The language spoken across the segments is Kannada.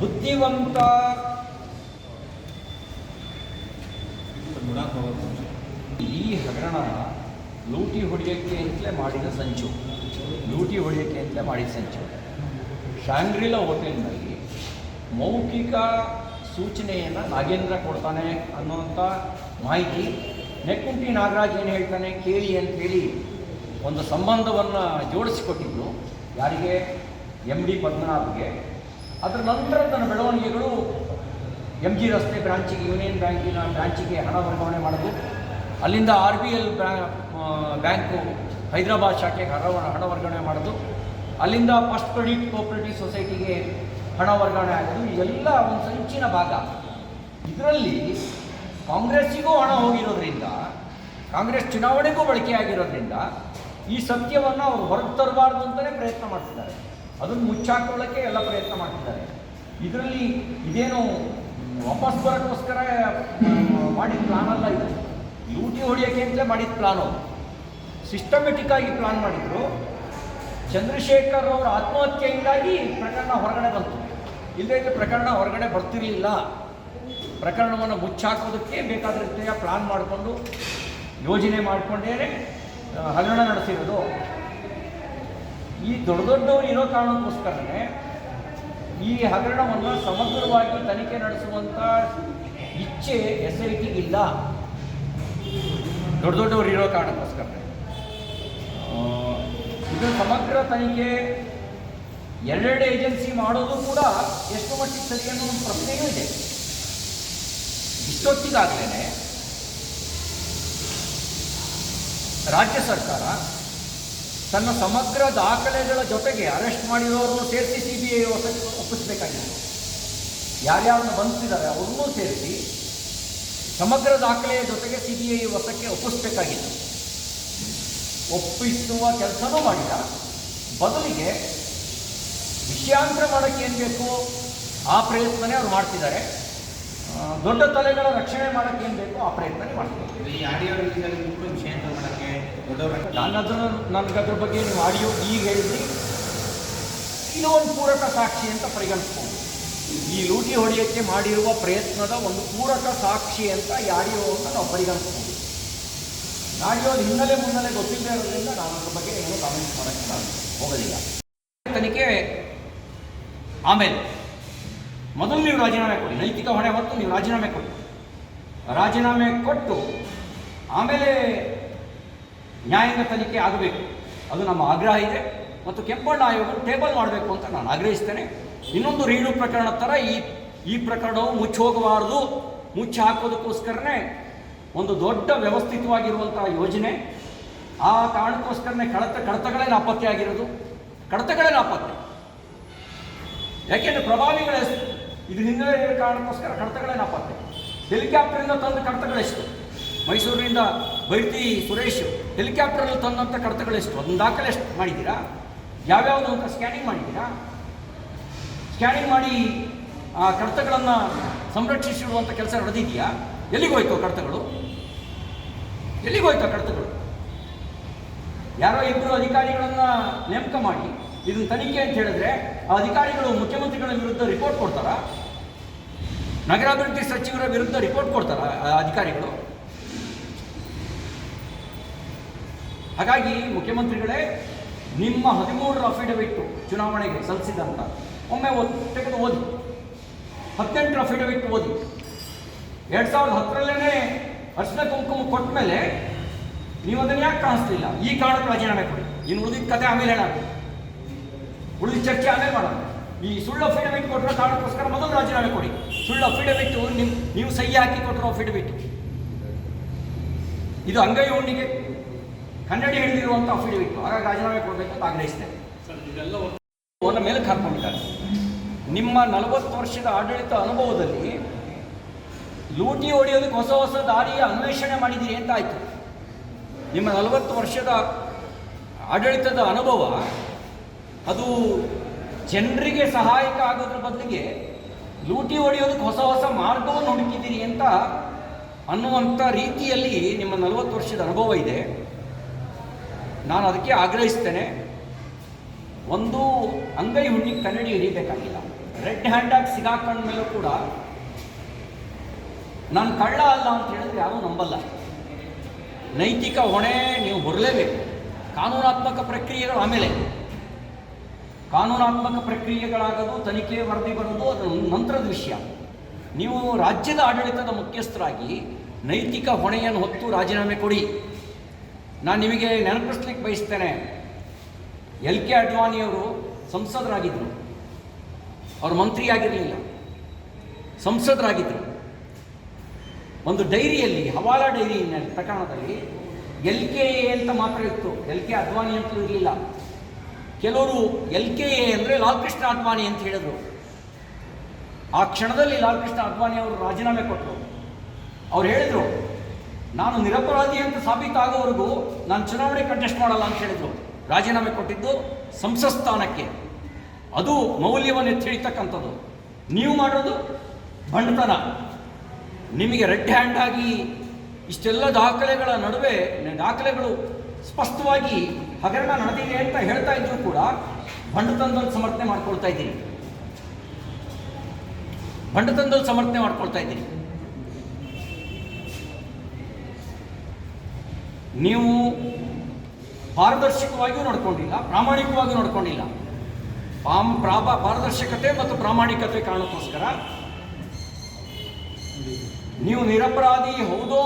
ಬುದ್ಧಿವಂತ. ಈ ಹಗರಣ ಲೂಟಿ ಹೊಡೆಯೋಕ್ಕೆ ಅಂತಲೇ ಮಾಡಿದ ಸಂಚು. ಲೂಟಿ ಹೊಡೆಯೋಕ್ಕೆ ಅಂತಲೇ ಮಾಡಿದ ಸಂಚು. ಶಾಂಗ್ರಿಲಾ ಹೋಟೆಲ್ನಲ್ಲಿ ಮೌಖಿಕ ಸೂಚನೆಯನ್ನು ನಾಗೇಂದ್ರ ಕೊಡ್ತಾನೆ ಅನ್ನುವಂಥ ಮಾಹಿತಿ. ನೆಕ್ಕುಂಟಿ ನಾಗರಾಜ್ ಏನು ಹೇಳ್ತಾನೆ ಕೇಳಿ ಅಂತೇಳಿ ಒಂದು ಸಂಬಂಧವನ್ನು ಜೋಡಿಸಿಕೊಟ್ಟಿದ್ದು. ಯಾರಿಗೆ? ಎಂ ಡಿ ಪದ್ಮನಾಭ್ಗೆ. ಅದರ ನಂತರ ತನ್ನ ಬೆಳವಣಿಗೆಗಳು ಎಂ ಜಿ ರಸ್ತೆ ಬ್ರಾಂಚಿಗೆ, ಯೂನಿಯನ್ ಬ್ಯಾಂಕಿನ ಬ್ರಾಂಚಿಗೆ ಹಣ ವರ್ಗಾವಣೆ ಮಾಡೋದು. ಅಲ್ಲಿಂದ R B L bank Hyderabad ಶಾಖೆಗೆ ಹಣ ಹಣ ವರ್ಗಾವಣೆ ಮಾಡೋದು. ಅಲ್ಲಿಂದ ಫಸ್ಟ್ ಕ್ರೆಡಿಟ್ ಕೋಆಪರೇಟಿವ್ ಸೊಸೈಟಿಗೆ ಹಣ ವರ್ಗಾವಣೆ ಆಗೋದು. ಇದೆಲ್ಲ ಒಂದು ಸಂಚಿನ ಭಾಗ. ಇದರಲ್ಲಿ ಕಾಂಗ್ರೆಸ್ಸಿಗೂ ಹಣ ಹೋಗಿರೋದ್ರಿಂದ, ಕಾಂಗ್ರೆಸ್ ಚುನಾವಣೆಗೂ ಬಳಕೆಯಾಗಿರೋದ್ರಿಂದ ಈ ಸತ್ಯವನ್ನು ಅವರು ಹೊರಗೆ ತರಬಾರ್ದು ಅಂತಲೇ ಪ್ರಯತ್ನ ಮಾಡ್ತಿದ್ದಾರೆ. ಅದನ್ನು ಮುಚ್ಚಾಕೊಳ್ಳೋಕ್ಕೆ ಎಲ್ಲ ಪ್ರಯತ್ನ ಮಾಡ್ತಿದ್ದಾರೆ. ಇದರಲ್ಲಿ ಇದೇನು ವಾಪಸ್ ಬರೋಕ್ಕೋಸ್ಕರ ಮಾಡಿದ ಪ್ಲಾನ್ ಅಲ್ಲ ಇದು. ಲೂಟಿ ಹೊಡಿಯೋಕ್ಕೆ ಅಂತಲೇ ಮಾಡಿದ ಪ್ಲಾನು ಸಿಸ್ಟಮೆಟಿಕ್ ಆಗಿ ಪ್ಲಾನ್ ಮಾಡಿದ್ರು. ಚಂದ್ರಶೇಖರ್ ಅವರ ಆತ್ಮಹತ್ಯೆಯಿಂದಾಗಿ ಪ್ರಕರಣ ಹೊರಗಡೆ ಬಂತು. ಇಲ್ಲದೇ ಪ್ರಕರಣ ಹೊರಗಡೆ ಬರ್ತಿರಲಿಲ್ಲ. ಪ್ರಕರಣವನ್ನು ಮುಚ್ಚಾಕೋದಕ್ಕೆ ಬೇಕಾದ ರೀತಿಯ ಪ್ಲಾನ್ ಮಾಡಿಕೊಂಡು ಯೋಜನೆ ಮಾಡಿಕೊಂಡೇ ಹಗರಣ ನಡೆಸಿರೋದು. ಈ ದೊಡ್ಡ ದೊಡ್ಡವರು ಇರೋ ಕಾರಣಕ್ಕೋಸ್ಕರನೇ ಈ ಹಗರಣವನ್ನು ಸಮಗ್ರವಾಗಿ ತನಿಖೆ ನಡೆಸುವಂಥ ಇಚ್ಛೆ ಎಸ್ ಐ ಟಿಗಿಲ್ಲ ದೊಡ್ಡ ದೊಡ್ಡವರು ಇರೋ ಕಾರಣಕ್ಕೋಸ್ಕರ ಇದು ಸಮಗ್ರ ತನಿಖೆ ಎರಡೆರಡು ಏಜೆನ್ಸಿ ಮಾಡೋದು ಕೂಡ ಎಷ್ಟು ಮಟ್ಟಿಗೆ ಸರಿ ಅನ್ನೋ ಒಂದು ಪ್ರಶ್ನೆಯೂ ಇದೆ. ಇಷ್ಟೊತ್ತಿಗಾಗಲೇ ರಾಜ್ಯ ಸರ್ಕಾರ ತನ್ನ ಸಮಗ್ರ ದಾಖಲೆಗಳ ಜೊತೆಗೆ ಅರೆಸ್ಟ್ ಮಾಡಿರೋರನ್ನು ಸೇರಿಸಿ ಸಿ ಬಿ ಐ ಒಪ್ಪಿಸಬೇಕಾಗಿದೆ. ಯಾರ್ಯಾರನ್ನು ಬಂಧಿಸಿದ್ದಾರೆ ಅವ್ರನ್ನೂ ಸೇರಿಸಿ ಸಮಗ್ರ ದಾಖಲೆಯ ಜೊತೆಗೆ ಸಿ ಬಿ ಐ ವಶಕ್ಕೆ ಒಪ್ಪಿಸಬೇಕಾಗಿತ್ತು ಒಪ್ಪಿಸುವ ಕೆಲಸನೂ ಮಾಡಿಲ್ಲ. ಬದಲಿಗೆ ವಿಷಯಾಂತರ ಮಾಡೋಕ್ಕೆ ಏನು ಬೇಕು? ಆ ಪ್ರಯತ್ನನೇ ಅವ್ರು ಮಾಡ್ತಿದ್ದಾರೆ. ದೊಡ್ಡ ತಲೆಗಳ ರಕ್ಷಣೆ ಮಾಡೋಕ್ಕೆ ಏನು ಬೇಕು? ಆ ಪ್ರಯತ್ನನೇ ಮಾಡ್ತಿದ್ದಾರೆ ಈ ಆಡಿಯೋ ರಿಲೀಸಲ್ಲಿ ಕೂಡ ವಿಷಯ ಅಂತ ಮಾಡೋಕ್ಕೆ ದೊಡ್ಡವ್ರ. ನಾನು ಅದನ್ನು ನನಗೆ ಅದ್ರ ಬಗ್ಗೆ ನೀವು ಆಡಿಯೋ ಈಗ ಹೇಳಿದ್ರಿ ಇದು ಒಂದು ಪೂರಕ ಸಾಕ್ಷಿ ಅಂತ ಪರಿಗಣಿಸ್ಬೋದು. ಈ ಲೂಟಿ ಹೊಡೆಯೋಕ್ಕೆ ಮಾಡಿರುವ ಪ್ರಯತ್ನದ ಒಂದು ಪೂರಕ ಸಾಕ್ಷಿ ಅಂತ ಈ ಆಡಿಯೋ ಅಂತ ನಾವು ಪರಿಗಣಿಸ್ಬೋದು. ಆಡಿಯೋದು ಹಿನ್ನೆಲೆ ಮುನ್ನೆಲೆ ಗೊತ್ತಿಲ್ಲದೆ ಇರೋದ್ರಿಂದ ನಾನು ಅದ್ರ ಬಗ್ಗೆ ಏನು ಕಾಮೆಂಟ್ ಮಾಡೋಕ್ಕೆ ನಾನು ಹೋಗೋದಿಲ್ಲ ತನಿಖೆ ಆಮೇಲೆ. ಮೊದಲು ನೀವು ರಾಜೀನಾಮೆ ಕೊಡಿ. ನೈತಿಕ ಹೊಣೆ ಹೊತ್ತು ನೀವು ರಾಜೀನಾಮೆ ಕೊಡಿ. ರಾಜೀನಾಮೆ ಕೊಟ್ಟು ಆಮೇಲೆ ನ್ಯಾಯಾಂಗ ತನಿಖೆ ಆಗಬೇಕು. ಅದು ನಮ್ಮ ಆಗ್ರಹ ಇದೆ ಮತ್ತು ಕೆಂಪಣ್ಣ ಆಯೋಗ ಟೇಬಲ್ ಮಾಡಬೇಕು ಅಂತ ನಾನು ಆಗ್ರಹಿಸ್ತೇನೆ. ಇನ್ನೊಂದು ರೀಡು ಪ್ರಕರಣ ಥರ ಈ ಈ ಪ್ರಕರಣವು ಮುಚ್ಚಿ ಹೋಗಬಾರದು ಮುಚ್ಚಿ ಹಾಕೋದಕ್ಕೋಸ್ಕರನೇ ಒಂದು ದೊಡ್ಡ ವ್ಯವಸ್ಥಿತವಾಗಿರುವಂತಹ ಯೋಜನೆ. ಆ ಕಾರಣಕ್ಕೋಸ್ಕರನೇ ಕಡತ ಕಡತಗಳೇ ನಾಪತ್ತೆ ಆಗಿರೋದು? ಕಡತಗಳೇ ನಾಪತ್ತೆ ಯಾಕೆಂದರೆ ಪ್ರಭಾವಿಗಳೆಷ್ಟು ಇದು ಹಿಂದೆ ಇರೋ ಕಾರಣಕ್ಕೋಸ್ಕರ ಕಡತಗಳೇ ನಾಪತ್ತೆ ಹೆಲಿಕಾಪ್ಟರಿಂದ ತಂದು ಕಡತಗಳೆಷ್ಟು ಮೈಸೂರಿನಿಂದ ಬೈತಿ ಸುರೇಶ್ ಹೆಲಿಕಾಪ್ಟರಲ್ಲಿ ತಂದಂಥ ಕಡತಗಳೆಷ್ಟು ಒಂದು ದಾಖಲೆ ಎಷ್ಟು ಮಾಡಿದ್ದೀರಾ? ಯಾವ್ಯಾವುದು ಅಂತ ಸ್ಕ್ಯಾನಿಂಗ್ ಮಾಡಿದ್ದೀರಾ? ಸ್ಕ್ಯಾನಿಂಗ್ ಮಾಡಿ ಆ ಕಡತಗಳನ್ನು ಸಂರಕ್ಷಿಸಿಡುವಂಥ ಕೆಲಸ ನಡೆದಿದೆಯಾ? ಎಲ್ಲಿಗೆ ಹೋಯ್ತು ಕಡತಗಳು? ಎಲ್ಲಿಗೆ ಹೋಯ್ತು ಆ ಕಡತಗಳು? ಯಾರೋ ಇಬ್ಬರು ಅಧಿಕಾರಿಗಳನ್ನು ನೇಮಕ ಮಾಡಿ ಇದನ್ನು ತನಿಖೆ ಅಂತ ಹೇಳಿದ್ರೆ ಆ ಅಧಿಕಾರಿಗಳು ಮುಖ್ಯಮಂತ್ರಿಗಳ ವಿರುದ್ಧ ರಿಪೋರ್ಟ್ ಕೊಡ್ತಾರಾ? ನಗರಾಭಿವೃದ್ಧಿ ಸಚಿವರ ವಿರುದ್ಧ ರಿಪೋರ್ಟ್ ಕೊಡ್ತಾರಾ ಅಧಿಕಾರಿಗಳು? ಹಾಗಾಗಿ ಮುಖ್ಯಮಂತ್ರಿಗಳೇ, ನಿಮ್ಮ ಹದಿಮೂರರ ಅಫಿಡವಿಟ್ಟು ಚುನಾವಣೆಗೆ ಸಲ್ಲಿಸಿದಂತ, ಒಮ್ಮೆ ಓದಿ, ತೆಗೆದು ಓದಿ. ಹದಿನೆಂಟರ ಅಫಿಡವಿಟ್ ಓದಿ. ಎರಡು ಸಾವಿರದ ಹತ್ತರಲ್ಲೇ ಅರ್ಶನ ಕುಂಕುಮ ಕೊಟ್ಟ ಮೇಲೆ ನೀವು ಅದನ್ನು ಯಾಕೆ ಕಾಣಿಸ್ಲಿಲ್ಲ? ಈ ಕಾರಣಕ್ಕೆ ರಾಜೀನಾಮೆ ಕೊಡಿ. ಇನ್ನು ಉಳಿದಿದ್ದ ಕತೆ ಆಮೇಲೆ ಹೇಳ ಉಳಿದ ಚರ್ಚೆ ಆಮೇಲೆ ಮಾಡೋಣ. ಈ ಸುಳ್ಳು ಅಫಿಡವಿಟ್ ಕೊಟ್ಟರೆ ಕಾರಣಕ್ಕೋಸ್ಕರ ಮೊದಲು ರಾಜೀನಾಮೆ ಕೊಡಿ. ಸುಳ್ಳು ಅಫಿಡವಿಟ್ ನಿಮ್, ನೀವು ಸಹಿ ಹಾಕಿ ಕೊಟ್ಟರೋ ಅಫಿಡವಿಟ್ ಇದು ಅಂಗೈ ಹುಣ್ಣಿಗೆ ಕನ್ನಡಿ ಹಿಡಿದಿರುವಂಥ ಅಫಿಡವಿಟ್ ಹಾಗಾಗಿ ರಾಜೀನಾಮೆ ಕೊಡಬೇಕು ಅಂತ ಆಗ್ರಹಿಸ್ತೇನೆ ಮೇಲೆ ಹಾಕೊಂಡಿದ್ದಾರೆ ನಿಮ್ಮ ನಲವತ್ತು ವರ್ಷದ ಆಡಳಿತ ಅನುಭವದಲ್ಲಿ ಲೂಟಿ ಹೊಡೆಯೋದಕ್ಕೆ ಹೊಸ ಹೊಸ ದಾರಿಯ ಅನ್ವೇಷಣೆ ಮಾಡಿದ್ದೀರಿ ಅಂತ ಆಯಿತು. ನಿಮ್ಮ ನಲವತ್ತು ವರ್ಷದ ಆಡಳಿತದ ಅನುಭವ, ಅದು ಜನರಿಗೆ ಸಹಾಯಕ ಆಗೋದ್ರ ಬದಲಿಗೆ ಲೂಟಿ ಹೊಡೆಯೋದಕ್ಕೆ ಹೊಸ ಹೊಸ ಮಾರ್ಗವನ್ನು ಹುಡುಕಿದ್ದೀರಿ ಅಂತ ಅನ್ನುವಂಥ ರೀತಿಯಲ್ಲಿ ನಿಮ್ಮ ನಲವತ್ತು ವರ್ಷದ ಅನುಭವ ಇದೆ. ನಾನು ಅದಕ್ಕೆ ಆಗ್ರಹಿಸ್ತೇನೆ. ಒಂದು ಅಂಗೈ ಹುಣ್ಣಿ ಕನ್ನಡಿ ಹಿಡಿಬೇಕಾಗಿಲ್ಲ. ರೆಡ್ ಹ್ಯಾಂಡಾಗಿ ಸಿಗಾಕೊಂಡ ಮೇಲೂ ಕೂಡ ನಾನು ಕಳ್ಳ ಅಲ್ಲ ಅಂತ ಹೇಳಿದ್ರೆ ಯಾರೂ ನಂಬಲ್ಲ. ನೈತಿಕ ಹೊಣೆ ನೀವು ಹೊರಲೇಬೇಕು. ಕಾನೂನಾತ್ಮಕ ಪ್ರಕ್ರಿಯೆಗಳು ಆಮೇಲೆ. ಕಾನೂನಾತ್ಮಕ ಪ್ರಕ್ರಿಯೆಗಳಾಗೋದು, ತನಿಖೆ ವರದಿ ಬರೋದು, ಅದು ನಂತರದ ವಿಷಯ. ನೀವು ರಾಜ್ಯದ ಆಡಳಿತದ ಮುಖ್ಯಸ್ಥರಾಗಿ ನೈತಿಕ ಹೊಣೆಯನ್ನು ಹೊತ್ತು ರಾಜೀನಾಮೆ ಕೊಡಿ. ನಾನು ನಿಮಗೆ ನೆನಪಿಸ್ಲಿಕ್ಕೆ ಬಯಸ್ತೇನೆ. ಎಲ್ ಕೆ ಅಡ್ವಾಣಿಯವರು ಸಂಸದರಾಗಿದ್ದರು ಅವರು ಮಂತ್ರಿಯಾಗಿರಲಿಲ್ಲ. ಸಂಸದರಾಗಿದ್ದರು ಒಂದು ಡೈರಿಯಲ್ಲಿ, ಹವಾಲಾ ಡೈರಿ ಪ್ರಕರಣದಲ್ಲಿ ಎಲ್ ಕೆ ಎ ಅಂತ ಮಾತ್ರ ಇತ್ತು. ಎಲ್ ಕೆ ಅಡ್ವಾಣಿ ಅಂತ ಇರಲಿಲ್ಲ. ಕೆಲವರು ಎಲ್ ಕೆ ಎ ಅಂದರೆ ಲಾಲ್ಕೃಷ್ಣ ಅಡ್ವಾಣಿ ಅಂತ ಹೇಳಿದರು. ಆ ಕ್ಷಣದಲ್ಲಿ ಲಾಲ್ಕೃಷ್ಣ ಅಡ್ವಾಣಿ ಅವರು ರಾಜೀನಾಮೆ ಕೊಟ್ಟರು ಅವ್ರು ಹೇಳಿದರು ನಾನು ನಿರಪರಾಧಿ ಅಂತ ಸಾಬೀತಾಗೋವರೆಗೂ ನಾನು ಚುನಾವಣೆ ಕಂಟೆಸ್ಟ್ ಮಾಡಲ್ಲ ಅಂತ ಹೇಳಿದರು. ರಾಜೀನಾಮೆ ಕೊಟ್ಟಿದ್ದು ಸಂಸತ್ ಸ್ಥಾನಕ್ಕೆ. ಅದು ಮೌಲ್ಯವನ್ನು ತಿಳಿತಕ್ಕಂಥದ್ದು. ನೀವು ಮಾಡೋದು ಬಂಡತನ. ನಿಮಗೆ ರೆಡ್ ಹ್ಯಾಂಡ್ ಆಗಿ ಇಷ್ಟೆಲ್ಲ ದಾಖಲೆಗಳ ನಡುವೆ ದಾಖಲೆಗಳು ಸ್ಪಷ್ಟವಾಗಿ ಹಗರಣ ನಡೆದಿದೆ ಅಂತ ಹೇಳ್ತಾ ಇದ್ರು ಕೂಡ ಬಂಡತನದಲ್ಲಿ ಸಮರ್ಥನೆ ಮಾಡ್ಕೊಳ್ತಾ ಇದ್ದೀನಿ. ಬಂಡತನದಲ್ಲಿ ಸಮರ್ಥನೆ ಮಾಡ್ಕೊಳ್ತಾ ಇದ್ದೀರಿ ನೀವು ಪಾರದರ್ಶಕವಾಗಿಯೂ ನೋಡ್ಕೊಂಡಿಲ್ಲ, ಪ್ರಾಮಾಣಿಕವಾಗಿಯೂ ನೋಡ್ಕೊಂಡಿಲ್ಲ. ಪಾಮ್, ಪ್ರಾಪ, ಪಾರದರ್ಶಕತೆ ಮತ್ತು ಪ್ರಾಮಾಣಿಕತೆ ಕಾರಣಕ್ಕೋಸ್ಕರ ನೀವು ನಿರಪರಾಧಿ ಹೌದೋ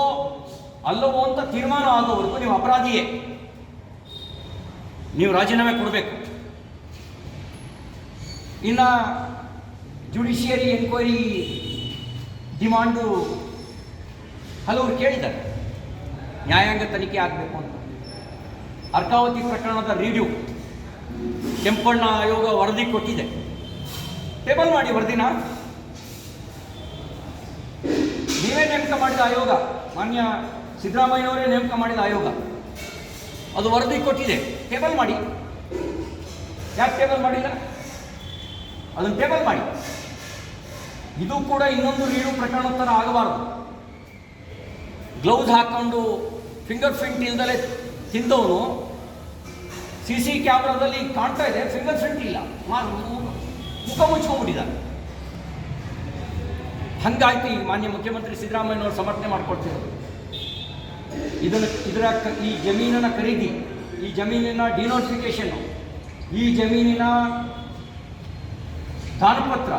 ಅಲ್ಲವೋ ಅಂತ ತೀರ್ಮಾನ ಆಗೋವರೆಗೂ ನೀವು ಅಪರಾಧಿಯೇ. ನೀವು ರಾಜೀನಾಮೆ ಕೊಡಬೇಕು. ಇನ್ನು ಜುಡಿಷಿಯರಿ ಎನ್ಕ್ವೈರಿ ಡಿಮಾಂಡು ಹಲವರು ಕೇಳಿದ್ದಾರೆ. ನ್ಯಾಯಾಂಗ ತನಿಖೆ ಆಗಬೇಕು ಅಂತ. ಅರ್ಕಾವತಿ ಪ್ರಕರಣದ ರಿವ್ಯೂ ಕೆಂಪಣ್ಣ ಆಯೋಗ ವರದಿ ಕೊಟ್ಟಿದೆ. ಟೇಬಲ್ ಮಾಡಿ ವರದಿನ. ನೀವೇ ನೇಮಕ ಮಾಡಿದ ಆಯೋಗ. ಮಾನ್ಯ ಸಿದ್ದರಾಮಯ್ಯವರೇ ನೇಮಕ ಮಾಡಿದ ಆಯೋಗ. ಅದು ವರದಿ ಕೊಟ್ಟಿದೆ. ಟೇಬಲ್ ಮಾಡಿ. ಯಾಕೆ ಟೇಬಲ್ ಮಾಡಿಲ್ಲ? ಅದನ್ನು ಟೇಬಲ್ ಮಾಡಿ. ಇದು ಕೂಡ ಇನ್ನೊಂದು ರೀಡು ಪ್ರಕರಣ ಥರ ಆಗಬಾರದು. ಗ್ಲೌಸ್ ಹಾಕ್ಕೊಂಡು ಫಿಂಗರ್ ಪ್ರಿಂಟ್ ಇಲ್ದಲೇ ತಿಂದವನು ಸಿ ಸಿ ಕ್ಯಾಮ್ರಾದಲ್ಲಿ ಕಾಣ್ತಾ ಇದೆ ಫಿಂಗರ್ ಪ್ರಿಂಟ್ ಇಲ್ಲ. ಮುಖ ಮುಚ್ಕೊಂಡ್ಬಿಟ್ಟಿದ್ದಾನೆ. ಈ ಮಾನ್ಯ ಮುಖ್ಯಮಂತ್ರಿ ಸಿದ್ದರಾಮಯ್ಯನವರು ಸಮರ್ಥನೆ ಮಾಡ್ಕೊಳ್ತಿರೋದು. ಇದನ್ನು, ಇದರ ಈ ಜಮೀನನ್ನು ಖರೀದಿ, ಈ ಜಮೀನಿನ ಡಿನೋಟಿಫಿಕೇಶನ್ ಈ ಜಮೀನಿನ ದಾನಪತ್ರ,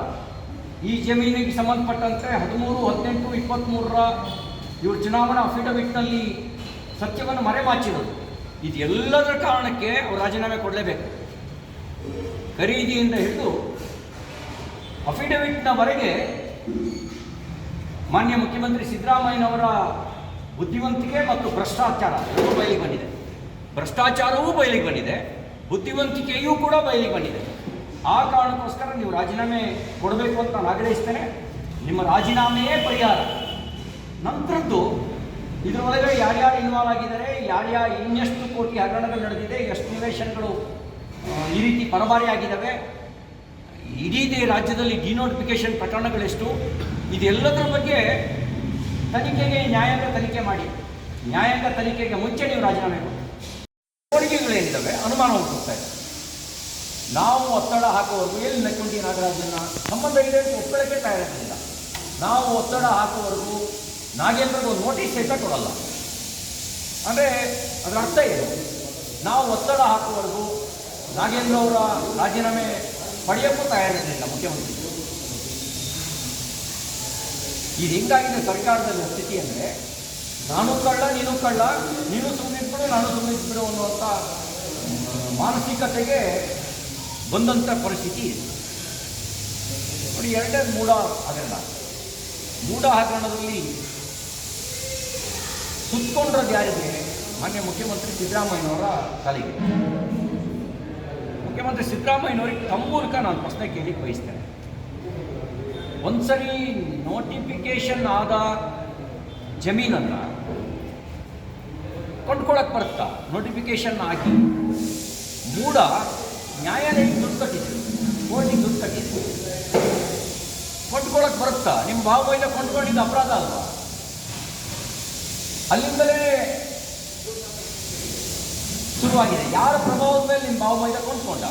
ಈ ಜಮೀನಿಗೆ ಸಂಬಂಧಪಟ್ಟಂತೆ ಹದಿಮೂರು, ಹದಿನೆಂಟು ಇಪ್ಪತ್ತ್ಮೂರರ ಇವರು ಚುನಾವಣಾ ಅಫಿಡವಿಟ್ನಲ್ಲಿ ಸತ್ಯವನ್ನು ಮರೆಮಾಚಿರೋದು ಇದೆಲ್ಲದರ ಕಾರಣಕ್ಕೆ ಅವರು ರಾಜೀನಾಮೆ ಕೊಡಲೇಬೇಕು. ಖರೀದಿಯಿಂದ ಹಿಡಿದು ಅಫಿಡವಿಟ್ನವರೆಗೆ ಮಾನ್ಯ ಮುಖ್ಯಮಂತ್ರಿ ಸಿದ್ದರಾಮಯ್ಯನವರ ಬುದ್ಧಿವಂತಿಕೆ ಮತ್ತು ಭ್ರಷ್ಟಾಚಾರ ಎರಡೂ ಬಯಲಿಗೆ ಬಂದಿದೆ. ಭ್ರಷ್ಟಾಚಾರವೂ ಬಯಲಿಗೆ ಬಂದಿದೆ. ಬುದ್ಧಿವಂತಿಕೆಯೂ ಕೂಡ ಬಯಲಿಗೆ ಬಂದಿದೆ. ಆ ಕಾರಣಕ್ಕೋಸ್ಕರ ನೀವು ರಾಜೀನಾಮೆ ಕೊಡಬೇಕು ಅಂತ ನಾನು ಆಗ್ರಹಿಸ್ತೇನೆ. ನಿಮ್ಮ ರಾಜೀನಾಮೆಯೇ ಪರಿಹಾರ. ನಂತರದ್ದು ಇದರೊಳಗೆ ಯಾರ್ಯಾರು ಇನ್ವಾಲ್ವ್ ಆಗಿದ್ದಾರೆ ಯಾರ್ಯಾರು ಇನ್ನೆಷ್ಟು ಕೋಟಿ ಹಗರಣಗಳು ನಡೆದಿದೆ, ಎಷ್ಟು ನಿವೇಶನಗಳು ಈ ರೀತಿ ಪರಭಾರಿ ಆಗಿದ್ದಾವೆ, ಇಡೀ ರಾಜ್ಯದಲ್ಲಿ ಡಿನೋಟಿಫಿಕೇಶನ್ ಪ್ರಕರಣಗಳೆಷ್ಟು, ಇದೆಲ್ಲದರ ಬಗ್ಗೆ ತನಿಖೆಗೆ, ನ್ಯಾಯಾಂಗ ತನಿಖೆ ಮಾಡಿ, ನ್ಯಾಯಾಂಗ ತನಿಖೆಗೆ ಮುಂಚೆ ನೀವು ರಾಜೀನಾಮೆ ಕೊಡಿ. ಕೋರಿಕೆಗಳೇನಿದ್ದಾವೆ ಅನುಮಾನ ಹುಟ್ಟುತ್ತಾ ನಾವು ಒತ್ತಡ ಹಾಕುವವರೆಗೂ ಎಲ್ಲಿ ನಕ್ಕೊಂಡಿ ನಾಗರಾಜನ ಸಂಬಂಧ ಇದೆ ಅಂತ ಒತ್ತಡಕ್ಕೆ ತಯಾರಿರಲಿಲ್ಲ ನಾವು ಒತ್ತಡ ಹಾಕುವವರೆಗೂ ನಾಗೇಂದ್ರಗೆ ನೋಟಿಸ್ ಸಹಿತ ಕೊಡಲ್ಲ. ಅಂದರೆ ಅದರ ಅರ್ಥ ಏನು? ನಾವು ಒತ್ತಡ ಹಾಕುವವರೆಗೂ ನಾಗೇಂದ್ರ ಅವರ ರಾಜೀನಾಮೆ ಪಡೆಯೋಕ್ಕೂ ತಯಾರಿರಲಿಲ್ಲ ಮುಖ್ಯಮಂತ್ರಿ. ಇದು ಹಿಂಗಾಗಿದೆ ಸರ್ಕಾರದಲ್ಲಿ ಸ್ಥಿತಿ ಅಂದರೆ, ನಾನು ಕಳ್ಳ, ನೀನು ಕಳ್ಳ, ನೀನು ಸುಮ್ಮನಿಟ್ಬಿಡು ನಾನು ಸುಮ್ಮನಿಟ್ಬಿಡು ಅನ್ನುವಂಥ ಮಾನಸಿಕತೆಗೆ ಬಂದಂಥ ಪರಿಸ್ಥಿತಿ ಇದೆ. ನೋಡಿ, ಎರಡೇ ಮೂಢ ಹಗರಣ. ಮೂಢ ಹಗರಣದಲ್ಲಿ ಸುತ್ತಕೊಂಡಿರೋದು ಯಾರಿಗೆ ಮಾನ್ಯ ಮುಖ್ಯಮಂತ್ರಿ ಸಿದ್ದರಾಮಯ್ಯನವರ ತಲೆಗೆ ಮುಖ್ಯಮಂತ್ರಿ ಸಿದ್ದರಾಮಯ್ಯನವರಿಗೆ ತಮ್ಮ ಮೂಲಕ ನಾನು ಪ್ರಶ್ನೆ ಕೇಳಿ ಬಯಸ್ತೇನೆ. ಒಂದ್ಸರಿ ನೋಟಿಫಿಕೇಶನ್ ಆದ ಜಮೀನನ್ನು ಕೊಂಡ್ಕೊಳಕ್ಕೆ ಬರುತ್ತಾ? ನೋಟಿಫಿಕೇಶನ್ ಹಾಕಿ ಮೂಡ ನ್ಯಾಯಾಲಯಕ್ಕೆ ದುಡ್ಡು ಕಟ್ಟಿದ್ರು ಕೋರ್ಟಿಗೆ ದುಡ್ಡು ಕಟ್ಟಿದ್ರು ಕೊಂಡ್ಕೊಳಕ್ಕೆ ಬರುತ್ತಾ? ನಿಮ್ಮ ಇಲ್ಲ ಕೊಂಡ್ಕೊಂಡಿದ್ದು ಅಪರಾಧ ಅಲ್ವಾ? ಅಲ್ಲಿಂದಲೇ ಶುರುವಾಗಿದೆ. ಯಾರ ಪ್ರಭಾವದ ಮೇಲೆ ನಿಮ್ಮ ಭಾವಮೈದ ಕೊಂಡ್ಕೊಂಡ?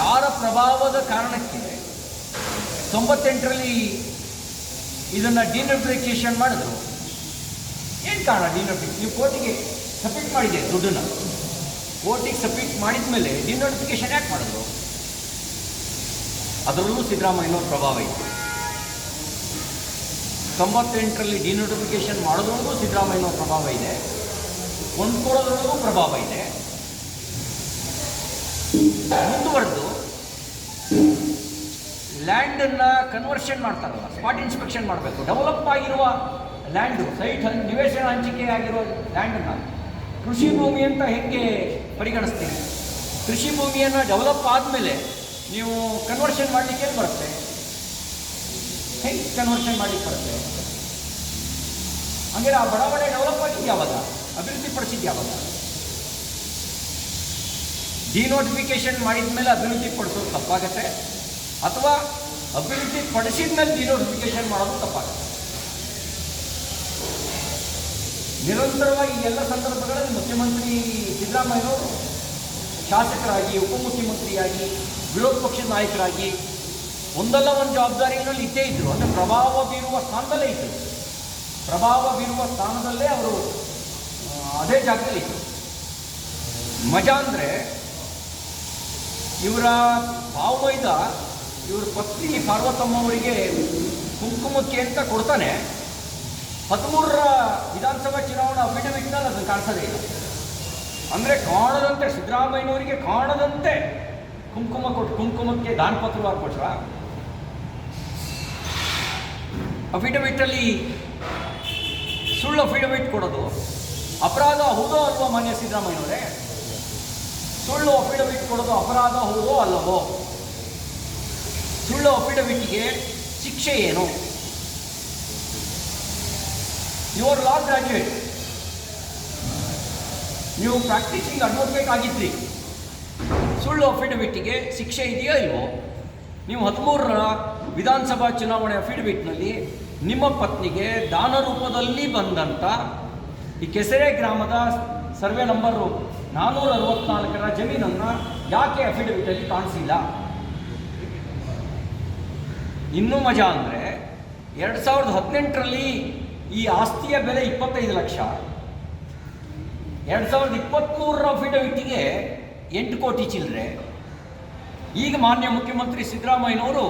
ಯಾರ ಪ್ರಭಾವದ ಕಾರಣಕ್ಕೆ? ತೊಂಬತ್ತೆಂಟರಲ್ಲಿ ಇದನ್ನು ಡಿನೋಟಿಫಿಕೇಶನ್ ಮಾಡಿದ್ರು. ಏನು ಕಾರಣ ಡಿನೋಟಿಫಿಕ್ ನೀವು ಕೋರ್ಟಿಗೆ ಸಬ್ಮಿಟ್ ಮಾಡಿದೆ ದುಡ್ಡನ್ನು? ಕೋರ್ಟಿಗೆ ಸಬ್ಮಿಟ್ ಮಾಡಿದ ಮೇಲೆ ಡಿನೋಟಿಫಿಕೇಶನ್ ಯಾಕೆ ಮಾಡಿದ್ರು? ಅದರಲ್ಲೂ ಸಿದ್ದರಾಮಯ್ಯನವ್ರ ಪ್ರಭಾವ ಇತ್ತು. ತೊಂಬತ್ತೆಂಟರಲ್ಲಿ ಡಿನೋಟಿಫಿಕೇಷನ್ ಮಾಡೋದ್ರೊಳಗೂ ಸಿದ್ದರಾಮಯ್ಯನವ್ರ ಪ್ರಭಾವ ಇದೆ. ಕೊಂಡ್ಕೊಳ್ಳೋದ್ರೊಳಗೂ ಪ್ರಭಾವ ಇದೆ. ಮುಂದುವರೆದು, ಲ್ಯಾಂಡನ್ನು ಕನ್ವರ್ಷನ್ ಮಾಡ್ತಾರಲ್ಲ ಸ್ಪಾಟ್ ಇನ್ಸ್ಪೆಕ್ಷನ್ ಮಾಡಬೇಕು. ಡೆವಲಪ್ ಆಗಿರುವ ಲ್ಯಾಂಡು ಸೈಟ್ ನಿವೇಶನ ಹಂಚಿಕೆ ಆಗಿರುವ ಲ್ಯಾಂಡನ್ನು ಕೃಷಿ ಭೂಮಿ ಅಂತ ಹೇಗೆ ಪರಿಗಣಿಸ್ತೀವಿ ಕೃಷಿ ಭೂಮಿಯನ್ನು ಡೆವಲಪ್ ಆದಮೇಲೆ ನೀವು ಕನ್ವರ್ಷನ್ ಮಾಡಲಿಕ್ಕೆ ಬರುತ್ತೆ? ಹೆಂಗೆ ಕನ್ವರ್ಷನ್ ಮಾಡಿ ಬರುತ್ತೆ ಹಂಗಾರೆ ಆ ಬಡಾವಣೆ ಡೆವಲಪ್ ಆಗಿದ್ದು ಯಾವಾಗ? ಅಭಿವೃದ್ಧಿ ಪಡಿಸಿದ್ದು ಯಾವಾಗ? ಡಿನೋಟಿಫಿಕೇಶನ್ ಮಾಡಿದ ಮೇಲೆ ಅಭಿವೃದ್ಧಿ ಪಡಿಸೋದು ತಪ್ಪಾಗತ್ತೆ, ಅಥವಾ ಅಭಿವೃದ್ಧಿ ಪಡಿಸಿದ ಮೇಲೆ ಡಿನೋಟಿಫಿಕೇಶನ್ ಮಾಡೋದು ತಪ್ಪಾಗುತ್ತೆ. ನಿರಂತರವಾಗಿ ಎಲ್ಲ ಸಂದರ್ಭಗಳಲ್ಲಿ ಮುಖ್ಯಮಂತ್ರಿ ಸಿದ್ದರಾಮಯ್ಯನವರು ಶಾಸಕರಾಗಿ, ಉಪಮುಖ್ಯಮಂತ್ರಿಯಾಗಿ, ವಿರೋಧ ಪಕ್ಷದ ನಾಯಕರಾಗಿ ಒಂದಲ್ಲ ಒಂದು ಜವಾಬ್ದಾರಿಗಳಲ್ಲಿ ಇದ್ದೇ ಇದ್ರು. ಅಂದರೆ ಪ್ರಭಾವ ಬೀರುವ ಸ್ಥಾನದಲ್ಲೇ ಇತ್ತು ಪ್ರಭಾವ ಬೀರುವ ಸ್ಥಾನದಲ್ಲೇ ಅವರು ಅದೇ ಜಾಗದಲ್ಲಿ ಇದ್ದರು ಮಜಾ ಅಂದರೆ ಇವರ ಭಾವೈದ ಇವ್ರ ಪತ್ನಿ ಪಾರ್ವತಮ್ಮ ಅವರಿಗೆ ಕುಂಕುಮಕ್ಕೆ ಅಂತ ಕೊಡ್ತಾನೆ. ಹದಿಮೂರರ ವಿಧಾನಸಭಾ ಚುನಾವಣಾ ಅಫಿಡವಿಟ್ನಲ್ಲಿ ಅದನ್ನು ಕಾಣಿಸೋದೇ ಇಲ್ಲ. ಅಂದರೆ ಕಾಣದಂತೆ ಸಿದ್ದರಾಮಯ್ಯನವರಿಗೆ ಕಾಣದಂತೆ ಕುಂಕುಮ ಕೊಟ್ಟು ಕುಂಕುಮಕ್ಕೆ ದಾನಪತ್ರವಾಗಿ ಕೊಟ್ರ ಅಫಿಡವಿಟ್ಟಲ್ಲಿ ಸುಳ್ಳು ಅಫಿಡವಿಟ್ ಕೊಡೋದು. ಅಪರಾಧ ಹೌದೋ ಅಲ್ವೋ ಮಾನ್ಯ ಸಿದ್ದರಾಮಯ್ಯನವರೇ? ಸುಳ್ಳು ಅಫಿಡವಿಟ್ ಕೊಡೋದು ಅಪರಾಧ ಹೌದೋ ಅಲ್ಲವೋ? ಸುಳ್ಳು ಅಫಿಡವಿಟ್ಗೆ ಶಿಕ್ಷೆ ಏನು? ಯುವರ್ ಲಾ ಗ್ರಾಜ್ಯುಯೇಟ್ ನೀವು ಪ್ರಾಕ್ಟೀಸಿಂಗ್ ಅಡ್ವೊಕೇಟ್ ಆಗಿದ್ರಿ. ಸುಳ್ಳು ಅಫಿಡವಿಟ್ಗೆ ಶಿಕ್ಷೆ ಇದೆಯೋ ಇಲ್ವೋ? ನೀವು ಹದಿಮೂರರ ವಿಧಾನಸಭಾ ಚುನಾವಣೆ ಅಫಿಡವಿಟ್ನಲ್ಲಿ ನಿಮ್ಮ ಪತ್ನಿಗೆ ದಾನ ರೂಪದಲ್ಲಿ ಬಂದಂಥ ಈ ಕೆಸರೆ ಗ್ರಾಮದ ಸರ್ವೆ ನಂಬರು ನಾನ್ನೂರ ಅರವತ್ನಾಲ್ಕರ ಜಮೀನನ್ನು ಯಾಕೆ ಅಫಿಡವಿಟಲ್ಲಿ ಕಾಣಿಸಿಲ್ಲ? ಇನ್ನೂ ಮಜಾ ಅಂದರೆ ಎರಡು ಸಾವಿರದ ಹದಿನೆಂಟರಲ್ಲಿ ಈ ಆಸ್ತಿಯ ಬೆಲೆ ಇಪ್ಪತ್ತೈದು ಲಕ್ಷ. ಎರಡು ಸಾವಿರದ ಇಪ್ಪತ್ತ್ಮೂರರ ಅಫಿಡವಿಟ್ಗೆ ಎಂಟು ಕೋಟಿ ಚಿಲ್ಲರೆ. ಈಗ ಮಾನ್ಯ ಮುಖ್ಯಮಂತ್ರಿ ಸಿದ್ದರಾಮಯ್ಯನವರು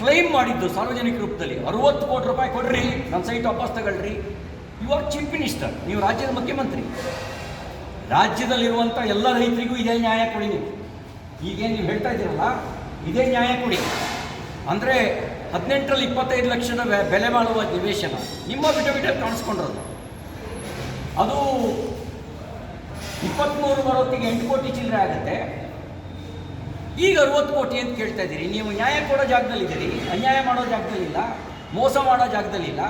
ಕ್ಲೈಮ್ ಮಾಡಿದ್ದು ಸಾರ್ವಜನಿಕ ರೂಪದಲ್ಲಿ. ಅರುವತ್ತು ಕೋಟಿ ರೂಪಾಯಿ ಕೊಡ್ರಿ ನನ್ನ ಸೈಟ್ ವಾಪಸ್ ತಗೊಳ್ರಿ. ಯು ಆರ್ ಚೀಫ್ ಮಿನಿಸ್ಟರ್ ನೀವು ರಾಜ್ಯದ ಮುಖ್ಯಮಂತ್ರಿ. ರಾಜ್ಯದಲ್ಲಿರುವಂಥ ಎಲ್ಲ ರೈತರಿಗೂ ಇದೇ ನ್ಯಾಯ ಕೊಡಿ ನೀವು. ಈಗೇನು ನೀವು ಹೇಳ್ತಾ ಇದ್ದೀರಲ್ಲ, ಇದೇ ನ್ಯಾಯ ಕೊಡಿ. ಅಂದರೆ ಹದಿನೆಂಟರಲ್ಲಿ ಇಪ್ಪತ್ತೈದು ಲಕ್ಷದ ಬೆಲೆ ಬಾಳುವ ನಿವೇಶನ ನಿಮ್ಮ ಬಿಟ್ಟು ಕಾಣಿಸ್ಕೊಂಡಿರೋದು. ಅದು ಇಪ್ಪತ್ತ್ಮೂರು ಬರೋತ್ತಿಗೆ ಎಂಟು ಕೋಟಿ ಚಿಲ್ಲರೆ ಆಗುತ್ತೆ. ಈಗ ಅರುವತ್ತು ಕೋಟಿ ಅಂತ ಕೇಳ್ತಾ ಇದ್ದೀರಿ. ನೀವು ನ್ಯಾಯ ಕೊಡೋ ಜಾಗದಲ್ಲಿದ್ದೀರಿ. ಅನ್ಯಾಯ ಮಾಡೋ ಜಾಗದಲ್ಲಿಲ್ಲ. ಮೋಸ ಮಾಡೋ ಜಾಗದಲ್ಲಿಲ್ಲ.